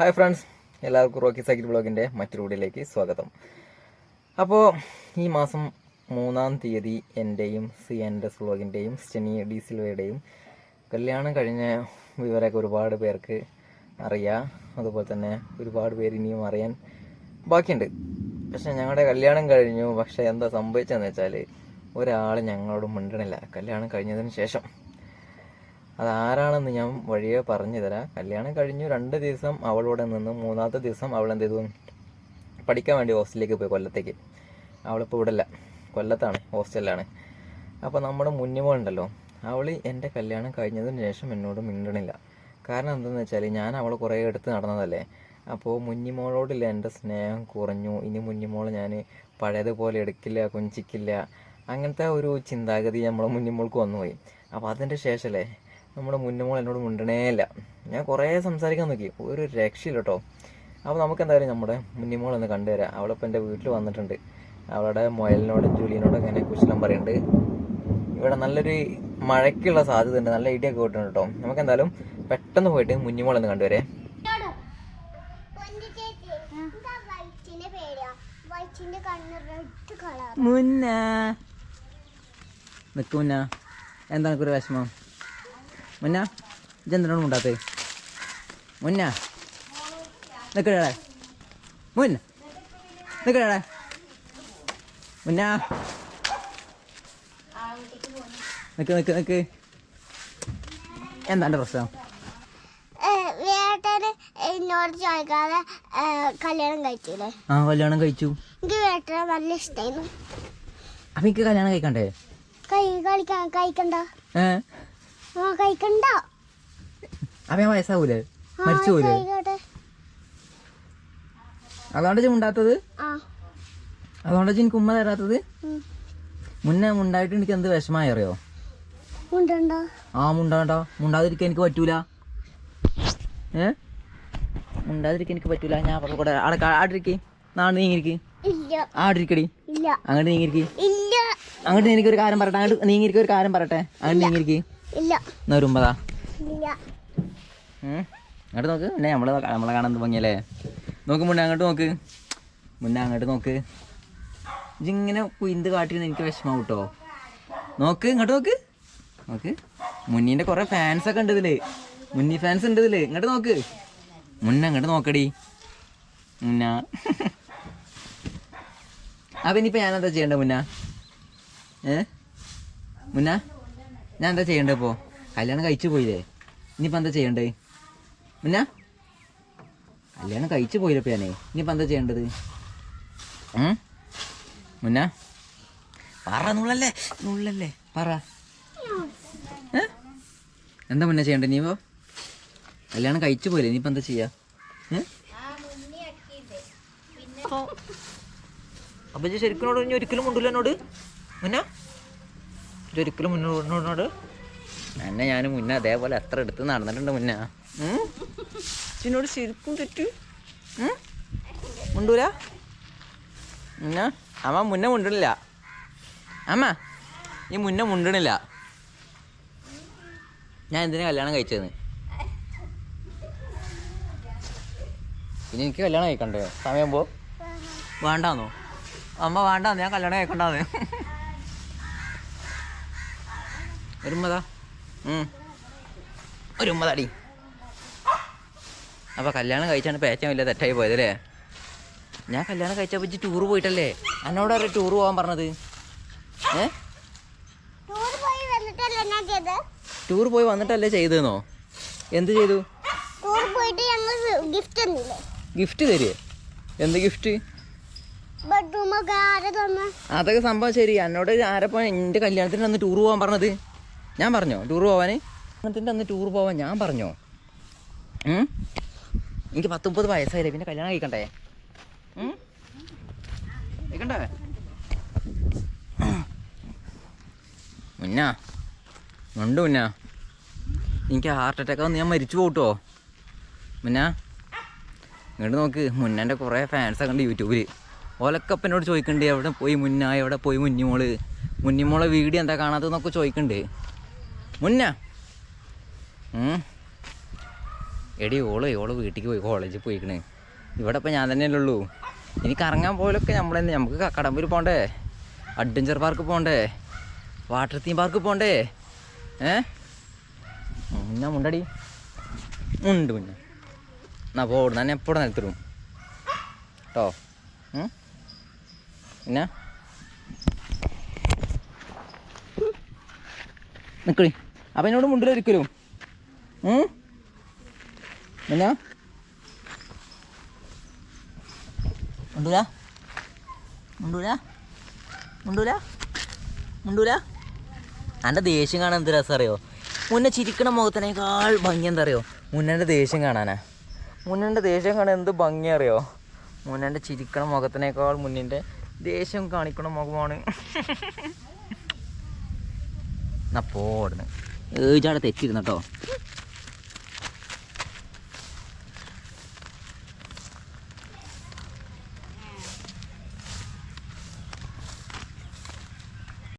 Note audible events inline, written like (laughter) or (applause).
Hi friends എല്ലാവർക്കും Rocky cycle ബ്ലോഗിന്റെ മറ്റൊരു വീഡിയോയിലേക്ക് സ്വാഗതം. അപ്പോൾ ഈ മാസം മൂന്നാം തീയതി എന്റെയും സി എന്റെ ബ്ലോഗിന്റെയും സ്റ്റെനി ഡി സിൽവയുടെയും കല്യാണം കഴിഞ്ഞ വിവരമൊക്കെ ഒരുപാട് പേർക്ക് അറിയാം. അതുപോലെ തന്നെ ഒരുപാട് പേര് ഇനിയും അറിയാൻ ബാക്കിയുണ്ട്. പക്ഷേ ഞങ്ങളുടെ കല്യാണം കഴിഞ്ഞു. പക്ഷേ എന്താ സംഭവിച്ചതെന്ന് വെച്ചാൽ ഒരാൾ ഞങ്ങളോട് മിണ്ടണില്ല. കല്യാണം കഴിഞ്ഞതിന് ശേഷം. അതാരാണെന്ന് ഞാൻ വഴിയെ പറഞ്ഞു തരാം കല്യാണം കഴിഞ്ഞു രണ്ട് ദിവസം അവളോടെ നിന്ന്. മൂന്നാമത്തെ ദിവസം അവൾ എന്ത് ചെയ്തു? പഠിക്കാൻ വേണ്ടി ഹോസ്റ്റലിലേക്ക് പോയി കൊല്ലത്തേക്ക്. അവളിപ്പോൾ ഇവിടെ കൊല്ലത്താണ് ഹോസ്റ്റലിലാണ്. അപ്പോൾ നമ്മുടെ മുന്നിമോളുണ്ടല്ലോ അവൾ എന്റെ കല്യാണം കഴിഞ്ഞതിന് ശേഷം എന്നോട് മിണ്ടണില്ല. കാരണം എന്താണെന്ന് വെച്ചാൽ ഞാൻ അവളെ കുറേ എടുത്ത് നടന്നതല്ലേ. അപ്പോൾ മുന്നിമോളോടില്ല എന്റെ സ്നേഹം കുറഞ്ഞു. ഇനി മുന്നിമോൾ ഞാൻ പഴയതുപോലെ എടുക്കില്ല കൊഞ്ചിക്കില്ല. അങ്ങനത്തെ ഒരു ചിന്താഗതി നമ്മളെ മുന്നിമോൾക്ക് വന്നുപോയി. അപ്പോൾ അതിന്റെ ശേഷമല്ലേ നമ്മുടെ മുന്നമോൾ എന്നോട് മിണ്ടണേ ഇല്ല. ഞാൻ കുറേ സംസാരിക്കാൻ നോക്കി. ഒരു രക്ഷയില്ല കേട്ടോ. അപ്പോൾ നമുക്ക് എന്തായാലും നമ്മുടെ മുന്നിമോൾ ഒന്ന് കണ്ടുവരാം. അവളിപ്പോൾ എന്റെ വീട്ടിൽ വന്നിട്ടുണ്ട്. അവളുടെ മുയലിനോടും ജൂലിയനോടും ഇങ്ങനെ കുശലം പറയുന്നുണ്ട് ഇവിടെ നല്ലൊരു മഴയ്ക്കുള്ള സാധ്യത ഉണ്ട്. നല്ല ഇടിയൊക്കെ കിട്ടുന്നുണ്ട് കേട്ടോ. നമുക്ക് എന്തായാലും പെട്ടെന്ന് പോയിട്ട് മുന്നിമോൾ ഒന്ന് കണ്ടുവരേ. മുന്ന. നിൽക്ക് മുന്ന. എന്താണ് ഒരു വിഷമം? മുന്ന ഇതെന്തിനാണ് മുണ്ടാത്തത്? മുന്ന. നിൽക്കടേ മുന്ന നിൽക്കടേ മുന്ന. നിൽക്ക് നിൽക്ക് നിൽക്ക് എന്താണ് പ്രശ്നം? എന്നോട് ചോദിക്കാതെ കല്യാണം കഴിച്ചില്ലേ ആ കല്യാണം കഴിച്ചു. എനിക്ക് വേട്ടനെ നല്ല ഇഷ്ടമായിരുന്നു അപ്പൊ എനിക്ക് കല്യാണം കഴിക്കണ്ടേ? കൈ കളിക്കാൻ കഴിക്കണ്ട. ഏ? ആ കഴിക്കണ്ട? ഞാൻ വയസ്സാവൂലേ? മരിച്ചു പോലേ. അതുകൊണ്ട് മുണ്ടാത്തത്? അതുകൊണ്ട് എനിക്ക് ഉമ്മ തരാത്തത്? മുന്നേ മുണ്ടായിട്ട് എനിക്ക് എന്ത് വിഷമായി അറിയോ? ആ മുണ്ടാണ്ടോ? മുണ്ടാതിരിക്കാൻ എനിക്ക് പറ്റൂല. ഏ? മുണ്ടാതിരിക്കാൻ എനിക്ക് പറ്റൂല. ഞാൻ അവിടെ കൂടെ അവിടെ ആടിരിക്കേ നാട് നീങ്ങിരിക്ക് ആടിരിക്കടി അങ്ങോട്ട് നീങ്ങിരിക്ക് അങ്ങോട്ട് ഒരു കാര്യം പറയട്ടെ. അങ്ങോട്ട് നീങ്ങിരിക്കൊരു കാര്യം പറയട്ടെ. അങ്ങോട്ട് നീങ്ങിരിക്ക് ഇല്ല. എന്നാ വരുമ്പതാ? അങ്ങോട്ട് നോക്ക്. പിന്നെ നമ്മളെ നമ്മളെ കാണാൻ ഭംഗിയല്ലേ? നോക്ക് മുന്നേ അങ്ങോട്ട് നോക്ക്. മുന്നേ അങ്ങോട്ട് നോക്ക്. ഇങ്ങനെ കുയിന്ത് കാട്ടിന്ന് എനിക്ക് വിഷമം കേട്ടോ നോക്ക് ഇങ്ങോട്ട് നോക്ക്. നോക്ക്. മുന്നീന്റെ കുറേ ഫാൻസ് ഒക്കെ ഉണ്ട് ഇതിൽ. മുന്നി ഫാൻസ് ഉണ്ട് ഇതിൽ. ഇങ്ങോട്ട് നോക്ക്. മുന്നേ അങ്ങോട്ട് നോക്കടി. മുന്ന. (laughs) അപ്പം ഇനിയിപ്പോൾ ഞാനെന്താ ചെയ്യേണ്ടത് ചെയ്യണ്ടേ മുന്ന? ഏ? മുന്ന? ഞാൻ എന്താ ചെയ്യണ്ടേ ഇപ്പോൾ കല്യാണം കഴിച്ചു പോയില്ലേ? ഇനിയിപ്പോൾ എന്താ ചെയ്യണ്ടേ? മുന്ന? കല്യാണം കഴിച്ചു പോയില്ലേ ഇപ്പം ഞാനേ? ഇനിയിപ്പോൾ എന്താ ചെയ്യേണ്ടത്? മുന്ന? പറ നുള്ളല്ലേ? നുള്ളല്ലേ? പറ? എന്താ മുന്നേ ചെയ്യണ്ടേ ഇനിയിപ്പോ കല്യാണം കഴിച്ചു പോയില്ലേ? ഇനിയിപ്പോൾ എന്താ ചെയ്യാ? ഏ? അപ്പൊ ഇജ്ജ് ശരിക്കും ഒരിക്കലും മുണ്ടില്ല എന്നോട്? മുന്ന? ഇജ്ജ് മുന്നോട്ട് മുന്നോട് എന്നെ ഞാൻ മുന്നേ അതേപോലെ എത്ര എടുത്ത് നടന്നിട്ടുണ്ട് മുന്നേ. ചിന്നോട് ശരിക്കും തെറ്റു? മുണ്ടൂല മുന്ന? അമ്മ മുന്നേ മുണ്ടണില്ല അമ്മ ഈ മുന്നേ മുണ്ടണില്ല ഞാൻ എന്തിനാ കല്യാണം കഴിച്ചതെന്ന് പിന്നെ എനിക്ക് കല്യാണം കഴിക്കണ്ടേ? സമയം പോ. വേണ്ടാന്നോ? അമ്മ വേണ്ടാന്ന് ഞാൻ കല്യാണം കഴിക്കണ്ടാന്ന്. ഒരു ഉമ്മതാ. ഒരു ഉമ്മതാടി. അപ്പോൾ കല്യാണം കഴിച്ചാണ് പേച്ചാൻ വലിയ തെറ്റായി പോയതല്ലേ? ഞാൻ കല്യാണം കഴിച്ചപ്പോൾ വെച്ച് ടൂർ പോയിട്ടല്ലേ? എന്നോട് ടൂർ പോകാൻ പറഞ്ഞത്? ഏ? ടൂർ പോയി വന്നിട്ടല്ലേ ഞാൻ ചെയ്ത്? ടൂർ പോയി വന്നിട്ടല്ലേ ചെയ്തതെന്നോ എന്ത് ചെയ്തു? ടൂർ പോയിട്ട് ഞങ്ങൾ ഗിഫ്റ്റ് തരുവേ എന്ത് ഗിഫ്റ്റ് അതൊക്കെ സംഭവം ശരി. എന്നോട് ആരെ പോയ എന്റെ കല്യാണത്തിന് അന്ന് ടൂർ പോകാൻ പറഞ്ഞത്? ഞാൻ പറഞ്ഞോ? ടൂർ പോവാൻ അങ്ങനത്തെ അന്ന് ടൂർ പോവാൻ ഞാൻ പറഞ്ഞോ? എനിക്ക് പത്ത് മുപ്പത് വയസ്സായില്ലേ പിന്നെ കല്യാണം കഴിക്കണ്ടേ? കഴിക്കണ്ടേ? മുന്നാ? ഉണ്ട് മുന്നാ? എനിക്ക് ഹാർട്ട് അറ്റാക്ക് വന്ന് ഞാൻ മരിച്ചു പോട്ടോ മുന്നാ? ഇങ്ങോട്ട് നോക്ക് മുന്നേന്റെ കുറേ ഫാൻസൊക്കെ ഉണ്ട് യൂട്യൂബിൽ ഓലൊക്കെ എന്നോട് എവിടെ പോയി മുന്ന? എവിടെ പോയി മുന്നിമോൾ? മുന്നിമോളെ വീഡിയോ എന്താ കാണാത്തതെന്നൊക്കെ ചോദിക്കുന്നുണ്ട് മുന്ന. എടി ഓൾ ഓൾ വീട്ടിലേക്ക് പോയി കോളേജിൽ പോയിക്കണ്. ഇവിടെ ഇപ്പം ഞാൻ തന്നെയല്ലേ ഉള്ളൂ. ഇനി കറങ്ങാൻ പോലൊക്കെ നമ്മൾ തന്നെ നമുക്ക് കടമ്പൂർ പോകണ്ടേ അഡ്വഞ്ചർ പാർക്ക് പോകണ്ടേ വാട്ടർ തീം പാർക്ക് പോകണ്ടേ ഏ? മുന്ന മുണ്ടടി. ഉണ്ട് മുന്ന. എന്നാ പോടും ഞാൻ എപ്പോഴും നിലത്തിടും കേട്ടോ പിന്നെ? നിക്കടി അപ്പം എന്നോട് മുണ്ടിലൊരിക്കലും എന്നാ മുണ്ടൂല മുണ്ടൂല മുണ്ടൂല മുണ്ടൂല എന്റെ ദേഷ്യം കാണാൻ എന്ത് രസം അറിയോ? മുന്നേ ചിരിക്കണ മുഖത്തിനേക്കാൾ ഭംഗി എന്താ അറിയോ? മുന്നേന്റെ ദേഷ്യം കാണാനാ. മുന്നേന്റെ ദേഷ്യം കാണാൻ എന്ത് ഭംഗി അറിയോ? മുന്നേന്റെ ചിരിക്കണ മുഖത്തിനേക്കാൾ മുന്നിന്റെ ദേഷ്യം കാണിക്കണ മുഖമാണ്. (laughs) എന്നാ പോടുന്നു ഏജാടെ തെറ്റിരുന്നു കേട്ടോ